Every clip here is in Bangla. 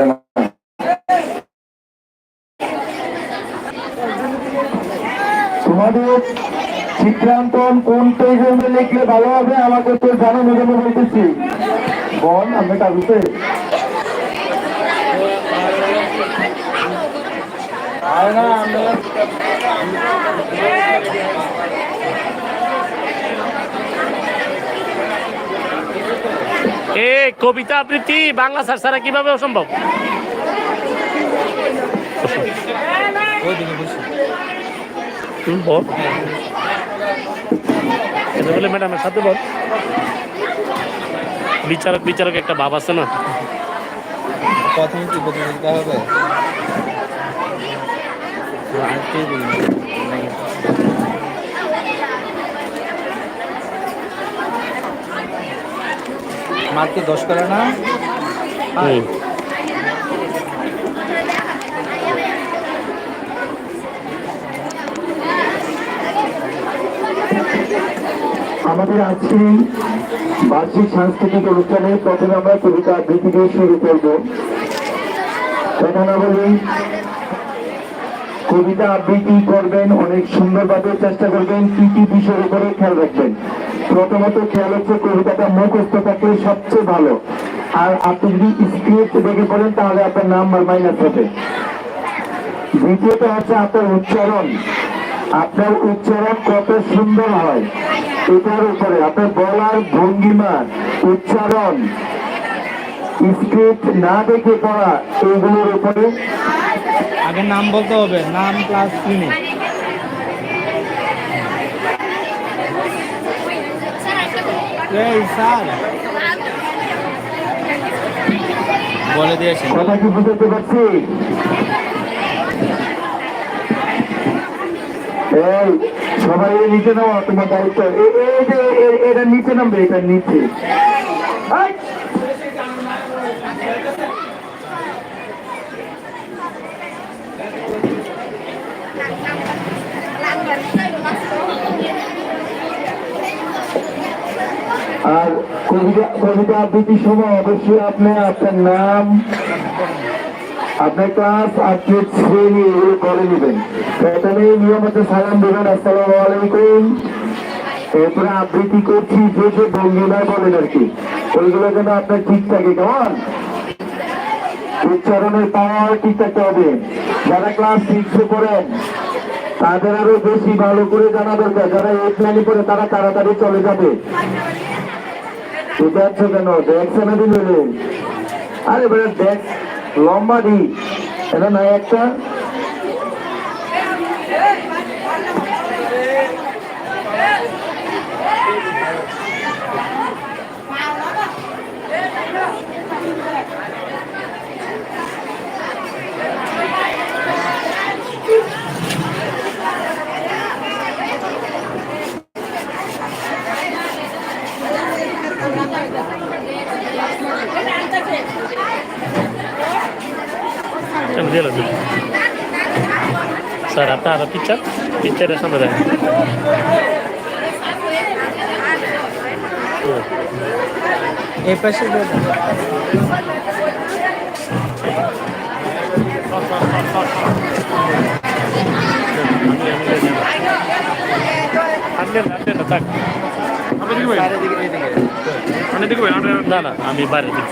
না। তোমাদের চিত্রাঙ্কন কোন পেজে লিখলে ভালো হবে আমাকে তো জানানো জন্য বলতেছি বল আমি কাগজে এ, কবিতা আবৃত্তি বাংলা স্যার ছাড়া কীভাবে অসম্ভব? ম্যাডামের সাথে বল। বিচারক বিচারক একটা ভাব আছে না? প্রথমে কি প্রতিযোগিতা হবে। কি দোষ করে না। আমাদের আজকে বার্ষিক সাংস্কৃতিক অনুষ্ঠানে প্রথমে আমরা কবিতা আবৃত্তি দিয়ে শুরু করব। কথা বলি কবিতা আবৃত্তি করবেন অনেক সুন্দরভাবে চেষ্টা করবেন কি কি বিষয়ের উপরে খেয়াল রাখবেন। প্রথমত খেয়াল হচ্ছে কবিতাটা মুখস্থ থাকলে সবচেয়ে ভালো। আর আপনি যদি স্ক্রিপ্ট দেখে পড়েন, তাহলে আপনার নাম্বার মাইনাস হবে দ্বিতীয়ত হচ্ছে আপনার উচ্চারণ। আপনার উচ্চারণ কত সুন্দর হয়। এটার উপরে আপনার বলার ভঙ্গিমা, উচ্চারণ স্ক্রিপ্ট না দেখে পড়া এইগুলোর উপরে আগে নাম বলতে হবে। নাম ক্লাস ক্লিনিক এই স্যার বলে দিয়েছেন। কথা কি বুঝতে পারছি? এই, সবাই নিচে নামো, তোমার দায়িত্ব। এটা নিচে নামবে, এটা নিচে। আর কবিতা কবিতা সময় অবশ্যই আপনি আপনার নাম, আপনার ক্লাস শ্রেণি এগুলো করে নেবেন। প্রথমে সালাম দেবেন আলাইকুম। এরপরে আবৃত্তি করছি, যে যে ভঙ্গিমায় বলেন আর কি। ওইগুলো যেন আপনার ঠিক থাকে, কেমন? উচ্চারণের পাওয়ার ঠিক থাকতে হবে। যারা ক্লাস সিক্সে পড়েন, তাদের আরও বেশি ভালো করে জানা দরকার। যারা এইট নাইনে পড়ে তারা তাড়াতাড়ি চলে যাবে। ঠিক আছে কেন? দেখছে না দিলে আরে বেটা দেখ লম্বা দি এটা নাই একটা আমি দিয়ে লাগবে দেয় এই পাশে দিয়ে দাও। চারিদিকে এদিকে। না না আমি বাইরের দিক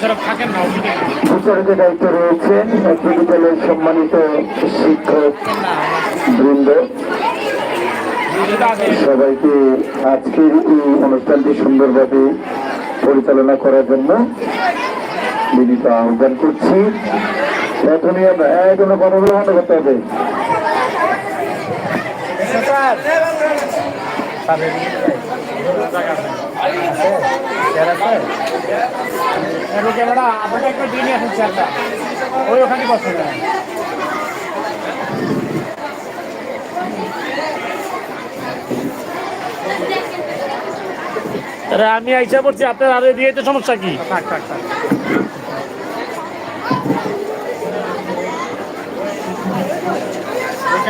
বিচারকের দায়িত্ব রয়েছেন বিদ্যালয়ের সম্মানিত শিক্ষক বৃন্দ সবাইকে আজকের এই অনুষ্ঠানটি সুন্দরভাবে পরিচালনা করার জন্য বিনীত আহ্বান করছি প্রথমে আমরা কোনো কথাগুলো করতে হবে স্যার দিয়ে ওই ওখানে আরে আমি আইসা পড়ছি, আপনার আরে দিয়ে তো সমস্যা কি?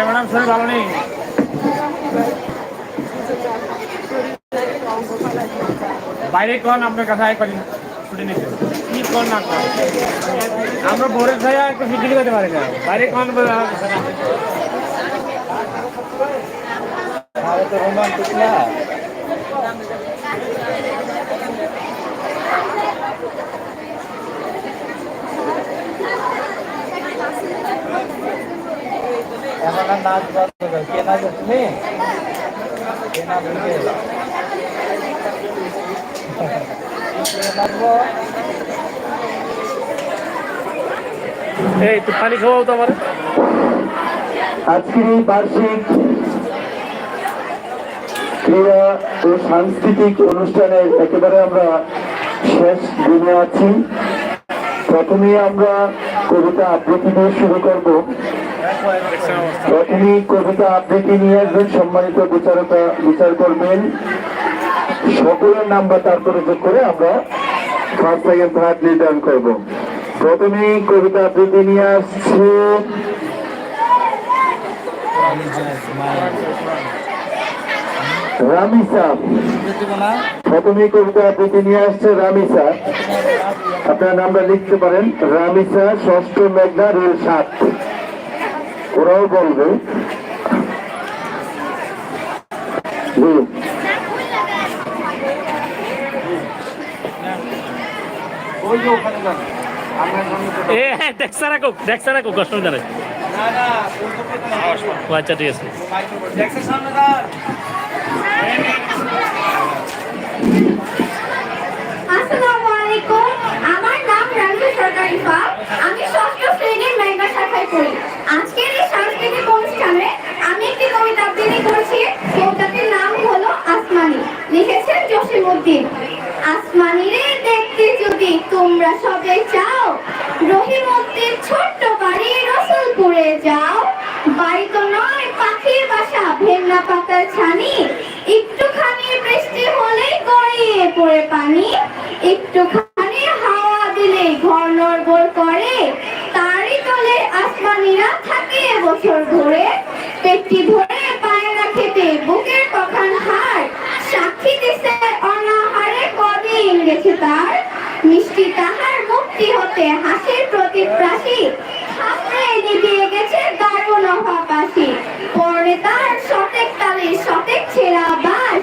ম্যাডাম শুনে ভালো নেই। বাইরে কোন আপনার কাছে আয় করি ছুটি নিতে। কি কোন না কোন? আমরা বোরের ছায়া একটু ছুটি করতে পারি না। বাইরে কোন এখন নাচ কে নাচো তুমি? কে নাচবো? সাংস্কৃতিক একেবারে আমরা শেষ দিনে আছি। প্রথমে আমরা কবিতা আবৃত্তি দিয়ে শুরু করব। প্রথমে কবিতা আবৃত্তি নিয়ে একজন সম্মানিত বিচারতা বিচার করবেন সকলের নাম্বার তারপরে যোগ করে আমরা ফার্স্ট, সেকেন্ড, থার্ড নির্ধারণ করব। প্রথমে কবিতা আবৃত্তি নিয়ে প্রথমে কবিতা আবৃত্তি নিয়ে আসছে রামিসা আপনার নামটা লিখতে পারেন। রামিসা ষষ্ঠ মেঘনা, রেল সাত। ওরাও বলবে। ওই যে ওখানে যান আমরা সামনে তো- এ হ্যাঁ দেখছে না। ও আচ্ছা ঠিক আছে। আমার নাম সরকারি আমি ষষ্ঠ শ্রেণির মেঘা শাখায় পড়ি। আজকের এই সাংস্কৃতিক অনুষ্ঠানে আমি একটি কবিতা আবৃত্তি করছি। কবিতাটির নাম হলো আসমানি। লিখেছেন জসিমউদ্দিন। আসমানি রে দেখতে যদি তোমরা সবে চাও রহিমউদ্দিন ছোট্ট বাড়ি রসুলপুরে যাও। বাড়ি তো নয় পাখির বাসা ভেন্না পাতার ছানি একটুখানি বৃষ্টি হলেই গড়িয়ে পড়ে পানি একটুখানি হাওয়া দিলে ঘর নড়বড় করে তারই তলে আসমানিরা থাকে বছর ধরে পেটটি ভরে পায় না খেতে বুকের কখান হার সাক্ষী দিছে অনাহারে কদিন গেছে তার মিষ্টি তাহার মুক্তি হতে হাসির প্রতিপ্রাসী হাসে নিভিয়ে গেছে দারুণ অভাবাসী পরে তার সতেক তালে সতেক ছেঁড়া বাস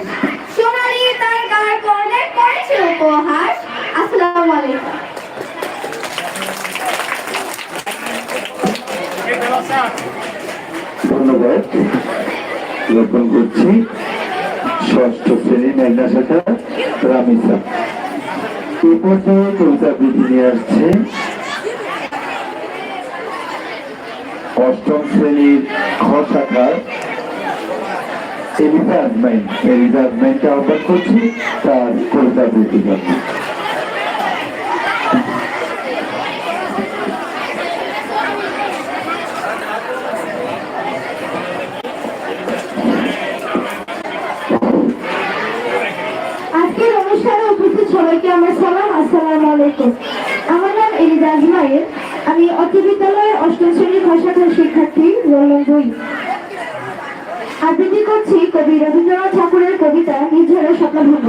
সোনালি তার গার করলে করেছে উপহাস আসসালামু আলাইকুম ধন্যবাদ। জ্ঞাপন করছি ষষ্ঠ শ্রেণি মেঘনা শাখা রামিসা। এ পর্যায়ে কবিতা আবৃত্তি নিয়ে আসছে অষ্টম শ্রেণির খ শাখার আহ্বান করছি, তার কবিতা আবৃত্তি জন্য আজকের অনুষ্ঠানে উপস্থিত সবাইকে আমার সালাম, আসসালামু আলাইকুম। আমার নাম এলিজা আজমাইল আমি অতি বিদ্যালয়ের অষ্টম শ্রেণির ভাষাখার শিক্ষার্থী রোলন দুই আবৃত্তি করছি কবি রবীন্দ্রনাথ ঠাকুরের কবিতা নির্ঝরের স্বপ্নভঙ্গ।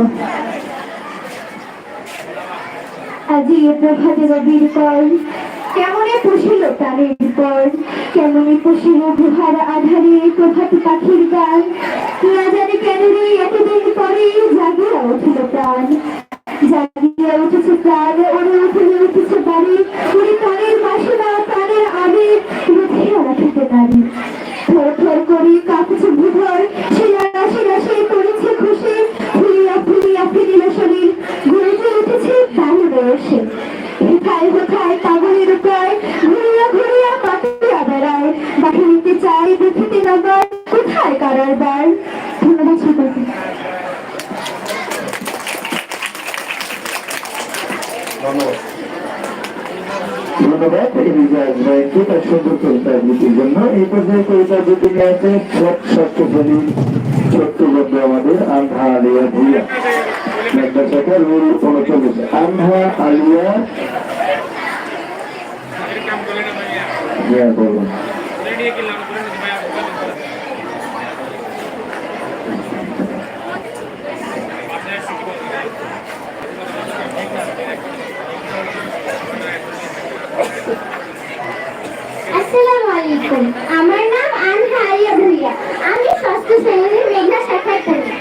আজি এ প্রভাতে রবির কর কেমনে পুষিল প্রাণের পর? কেমনে পুষিল গুহার আধারে প্রভাত পাখির গান? কেন রে এতদিন পরে জাগিয়া উঠিল প্রাণ? জাগিয়া উঠেছে প্রাণ ওরে উঠে উঠেছে বাড়ি উনি প্রাণের বাসনা প্রাণের আবেগ। রুখিয়া রাখিতে পারি থর থর করি, কাঁপছে ভূধর। শিলা রাশি রাশি করেছে খুশি। ফুলিয়া ফুলিয়া ফিরিল শরীর। গড়ে উঠেছে বায়ু বয়সে কোথায় কোথায় পাগলের উপায়। ঘুরিয়া ঘুরিয়া পাতিয়া বেড়ায়। বাহিনীতে চাই দেখিতে নগর। কোথায় কারার বার ধন্যবাদ ধন্যবাদ এলিজা আজমাইনকে তার সুন্দর কবিতা আবৃত্তির জন্য এই পর্যায়ে কবিতা আবৃত্তি নিয়ে আছে ষষ্ঠ শ্রেণির ছোট্ট বন্ধু আমাদের আন্ধা আলিয়া ভুইয়া মেঘনা শাখা উনচল্লিশ আন্ধা আলিয়া কাম করলে না ভাইয়া ভুইয়া বলুন আসসালামু আলাইকুম। আমার নাম আনহা আলিয়া ভুইয়া। আমি ষষ্ঠ শ্রেণির মেঘনা শাখায় পড়ি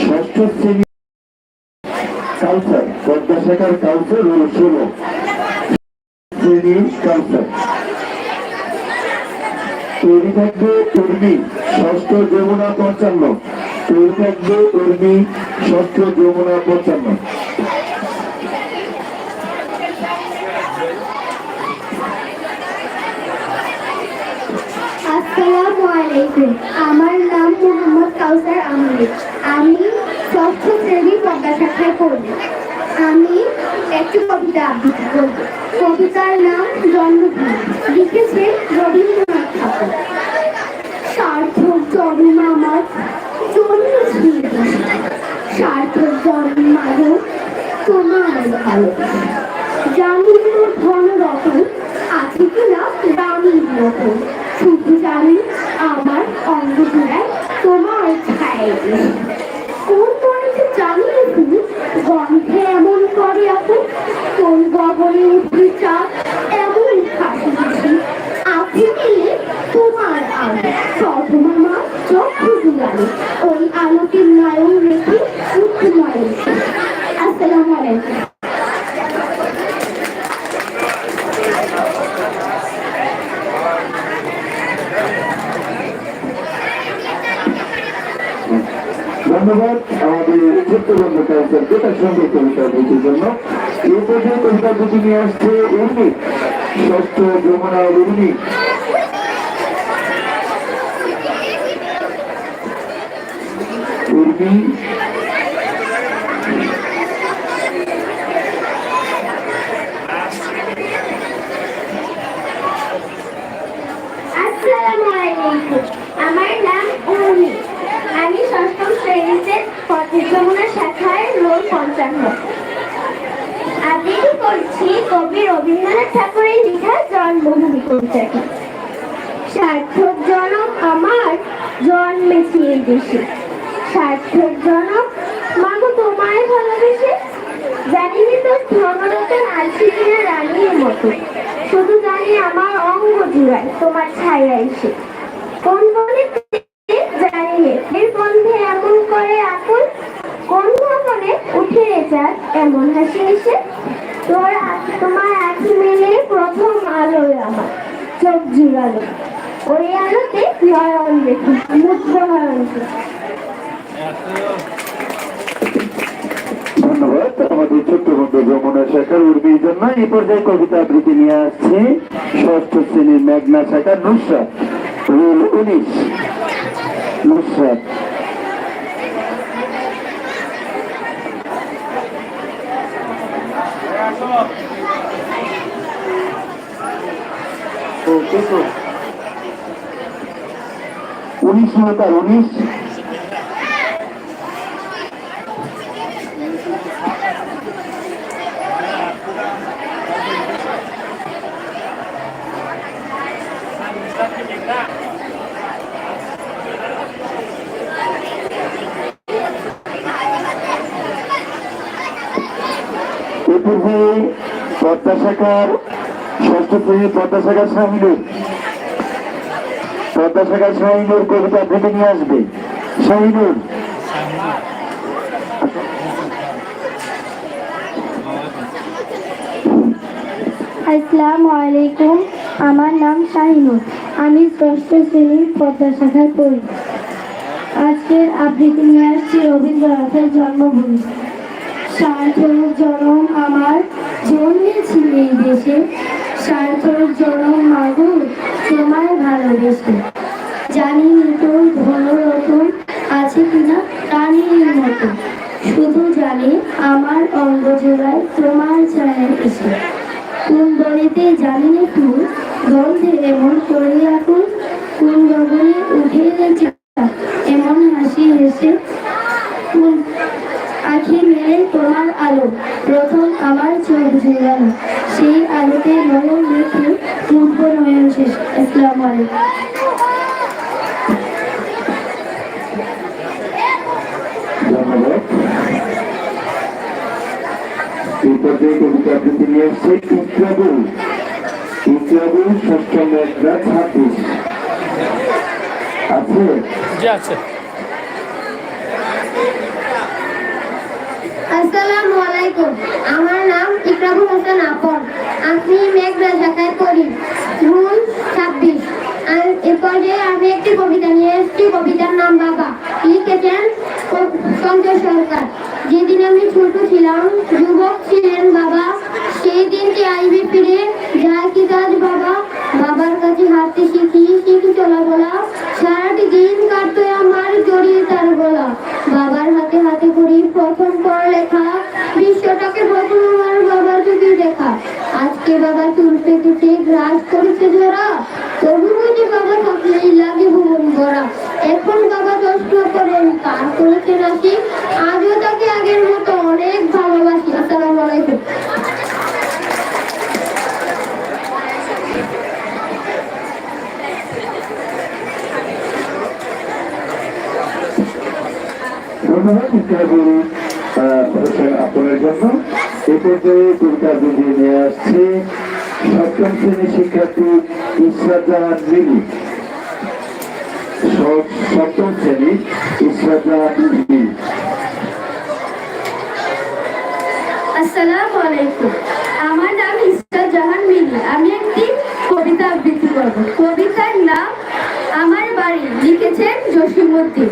ষষ্ঠ তৈরি থাকবে ষষ্ঠ যমুনা পঞ্চান্ন তৈরি থাকবে ষষ্ঠ যমুনা পঞ্চান্ন আমার নাম মোহাম্মদ কাউসার আহমেদ। আমি ষষ্ঠ শ্রেণি শাখায় পড়ি। আমি একটি কবিতা আবৃত্তি করব। কবিতার নাম জন্মভূমি। লিখেছেন রবীন্দ্রনাথ ঠাকুর। সার্থক জন্ম আমার সার্থক জন্ম তোমার ভালো। জানি ধন রতন আছে কিনা রানীর শুধু আমার অঙ্গ জোড়ায় তোমার ছায় কোন বয়সে জানি তুমি গন্ধে এমন করে এখন কোন গগনে উঠে চাঁদ এমন দিছি আছে মিলে তোমার আলো প্রথম আমার চক্ষু জুড়ালো ওই আলোকে নয়ন রেখে উঠময় আসসালামু আলাইকুম। তার সুন্দর কবিতা বইটির জন্য পর্যায়ে কবিতা দুটি নিয়ে আসছে উর্মি ষষ্ঠ যমুনা আমার নাম উর্মি। আমি ষষ্ঠম শ্রেণীতে যমুনা শাখায় আবৃত্তি করছি কবি রবীন্দ্রনাথ ঠাকুরের লেখা জন্মভূমি কবিতাটি সার্থক জনক আমার জন্মেছি এই দেশে। সার্থক জনক, মাগো তোমায় ভালোবেসে জানি না তোর ধনরতন আছে কিনা রানীর মতো। শুধু জানি আমার অঙ্গ জুড়ায় তোমার ছায়া এসে। কোন বনে জানি এর গন্ধে এমন করে আপন কোন ভবনে উঠে রে এমন হাসি এসে। তোর তোমার আখি মেলে প্রথম আলোয় আমার, চোখ জুড়ালো। ওই আলোতে নয়ন দেখি, মুগ্ধ নয়ন ধন্যবাদ আমাদের ছোট্ট বন্ধু যমুনা শাখার উর্মির জন্য এই পর্যায়ে কবিতা আবৃত্তি নিয়ে আসছে। ষষ্ঠ শ্রেণির মেঘনা শাখার নুসরাত উনিশ, নুসরাত। উনিশ নয় উনিশ এ পূর্বে পদ্মা শাখার ষষ্ঠ শাখার শাহিনুর পদ্মা শাখার শাহিনুর কবিতা আবৃত্তি নিয়ে আসবে। শাহিনুর আসসালামু আলাইকুম, আমার নাম শাহিনুর। আমি ষষ্ঠ শ্রেণির পদ্মা শাখায় পড়ি। আজকের আবৃত্তি নিয়ে আসছি রবীন্দ্রনাথের জন্মভূমি। সার্থক জনম আমার জন্মেছি এই দেশে। সার্থক জনম মাগুর তোমায় ভালোবেসে। জানি তোর ধনরতন আছে কিনা প্রাণীর মতো। শুধু জানি আমার অঙ্গ জোড়ায় তোমার ছায়া এসে। কোন বনেতে জানি ফুল গন্ধে এমন করিয়া ফুল কোন গগনে উঠে এমন হাসি হেসে। মেলে তোমার আলো প্রথম আমার চোখ জুড়ানো সেই আলোতে নয়ন রেখে মুগ্ধ নয়ন শেষ। আসসালামু আলাইকুম। ধন্যবাদ। কবিতা আবৃত্তি নিয়ে আসছে ইকরাবু ইকরাবু ষষ্ঠ মেঘরা ছাব্বিশ আছে? আছে। আসসালামু আলাইকুম। আমার নাম ইকরামুল হাসান আপন। আমি মেঘনা শাখায় পড়ি রুল ছাব্বিশ। এরপরে আমি একটি কবিতা নিয়ে এসেছি। কবিতার নাম বাবা। লিখেছেন সঞ্জয় সরকার। যেদিন আমি ছোট ছিলাম, যুবক ছিলেন বাবা। সেই দিনটি আইবে ফিরে? যায় কি কাজ বাবা? বাবার কাছে হাঁটতে শিখি শিখি চলা বলা সারাটি দিন কাটতো আমার জড়িয়ে তার গলা। বাবার হাতে হাতে করি প্রথম পড়ালেখা। বিশ্বটাকে প্রথম আমার বাবার যদি দেখা। আজকে বাবা তুলতে তুলতে গ্রাস করেছে ধরা তবু বুঝি বাবা থাকলেই লাগে ভুবন করা এখন বাবা দশ করেন পার করেছে নাকি? ধন্যবাদ ইসরাত ইসরাত আলাইকুম। আমার নাম ইসরা জাহান মিলি। আমি একটি কবিতা আবৃত্তি করব। কবিতার নাম আমার বাড়ি লিখেছেন জসিমুদ্দিন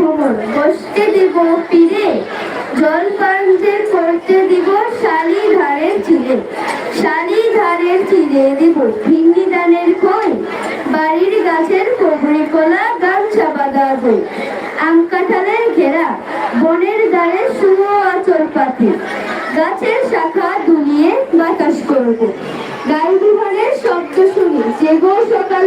ভ্রমণ বসতে দিব পীরে জল পানতে করতে দিব, শালি ধারের চিড়ে শালি ধারের চিড়ে দিব ভিন্নি দানের কই বাড়ির গাছের কবরি কলা গামছা বাঁধা বই। আম কাঁঠালের ঘেরা, বনের দ্বারে শুভ আচল পাতি। গাছের শাখা দুলিয়ে বাতাস করব। গাই বিভানের শব্দ শুনি জেগো সকাল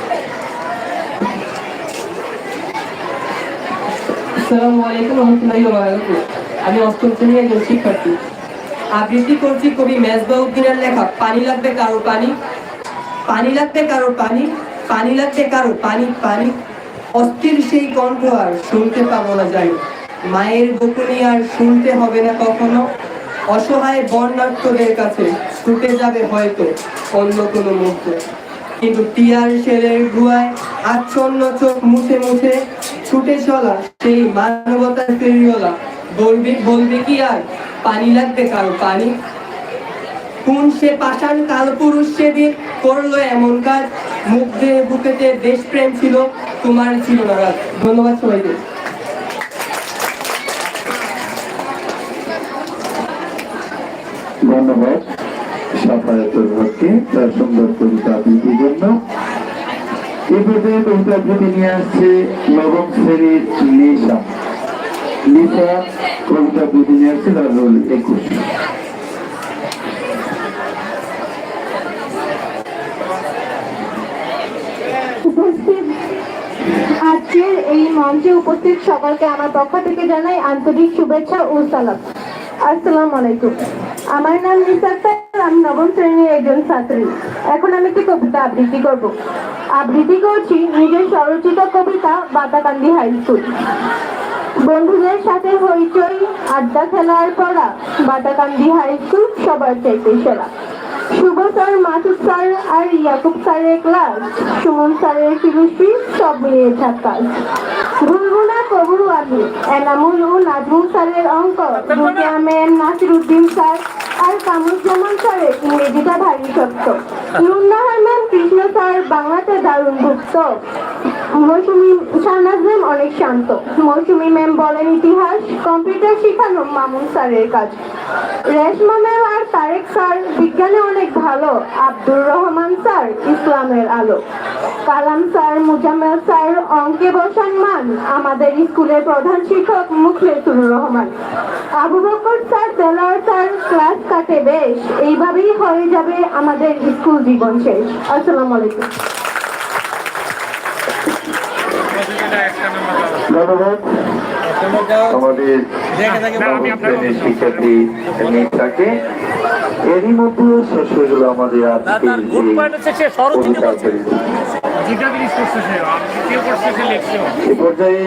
আসসালামু আলাইকুম রহমতুল্লাহি আমি অষ্টম একজন শিক্ষার্থী। আবৃত্তি করছি কবি লেখা, পানি লাগবে কারও পানি? পানি লাগবে কারও পানি? পানি লাগবে কারও পানি? পানি? অস্থির সেই কণ্ঠ আর শুনতে পাবো না জানি মায়ের বকুনি আর শুনতে হবে না কখনো। অসহায় বর্ণার্থদের কাছে ছুটে যাবে হয়তো অন্য কোনো মুহূর্ত। কিন্তু টিয়ার শেলের গুয়ায় আচ্ছন্ন চোখ মুছে মুছে ছুটে চলা সেই মানবতার ফেরিওলা বলবে বলবে কি আর? পানি লাগবে কারও পানি? কোন সে পাষাণ কালপুরুষ সেদিন করল এমন কাজ? মুখ দিয়ে বুকেতে দেশপ্রেম ছিল, তোমার ছিল না ধন্যবাদ সবাইকে। ধন্যবাদ। সাফায়াতুল হককে তার সুন্দর কবিতা আবৃত্তির জন্য। এই কবিতা আবৃত্তি নিয়ে আসছে নবম শ্রেণির কবিতা আবৃত্তি নিয়ে আসছে, তার রোল একুশ। আজকের এই মঞ্চে উপস্থিত সকলকে আমার পক্ষ থেকে জানাই আন্তরিক শুভেচ্ছা ও সালাম। আসসালামু আলাইকুম। আমার নাম নিসাক্তার আমি নবম শ্রেণির একজন ছাত্রী। এখন আমি একটি কবিতা আবৃত্তি করব। আবৃত্তি করছি নিজের স্বরচিত কবিতা বাতাকান্দি হাই স্কুল। বন্ধুদের সাথে হইচই, আড্ডা খেলার পড়া বাতাকান্দি হাই স্কুল সবার চাইতে সেরা। শুভ স্যার মাসুদ স্যার আর ইয়াকুব স্যারের ক্লাস। সুমন স্যারের ফিলোসফি, সব মিলিয়ে ঝাক্কাস ভুলবো না কবরু আমি এনামুল ও নাজমুল স্যারের অঙ্ক। রুকিয়া ম্যাম স্যার আর কামরুজ্জামান স্যারের ইংরেজিটা ভারী সত্য নুন্নাহার ম্যাম কৃষ্ণ স্যার, বাংলাতে দারুণ ভুক্ত মৌসুমি শাহনাজ ম্যাম অনেক শান্ত। মৌসুমি ম্যাম বলেন ইতিহাস, কম্পিউটার শেখানো মামুন স্যারের কাজ। রেশমা ম্যাম আর তারেক স্যার, বিজ্ঞানে অনেক ভালো। আব্দুর রহমান স্যার ইসলামের আলো। কালাম স্যার মুজাম্মেল স্যার অঙ্কে বসান মান আমাদের স্কুলের প্রধান শিক্ষক Mukhlesur Rahman. Abu Bakar sir Delar sir class কাটে বেশ। এইভাবেই হয়ে যাবে আমাদের স্কুল জীবন শেষ। আসসালামু আলাইকুম। ধন্যবাদ। আমাদের এরই মধ্যে শেষ হয়ে গেল আমাদের লেখছে। এ পর্যায়ে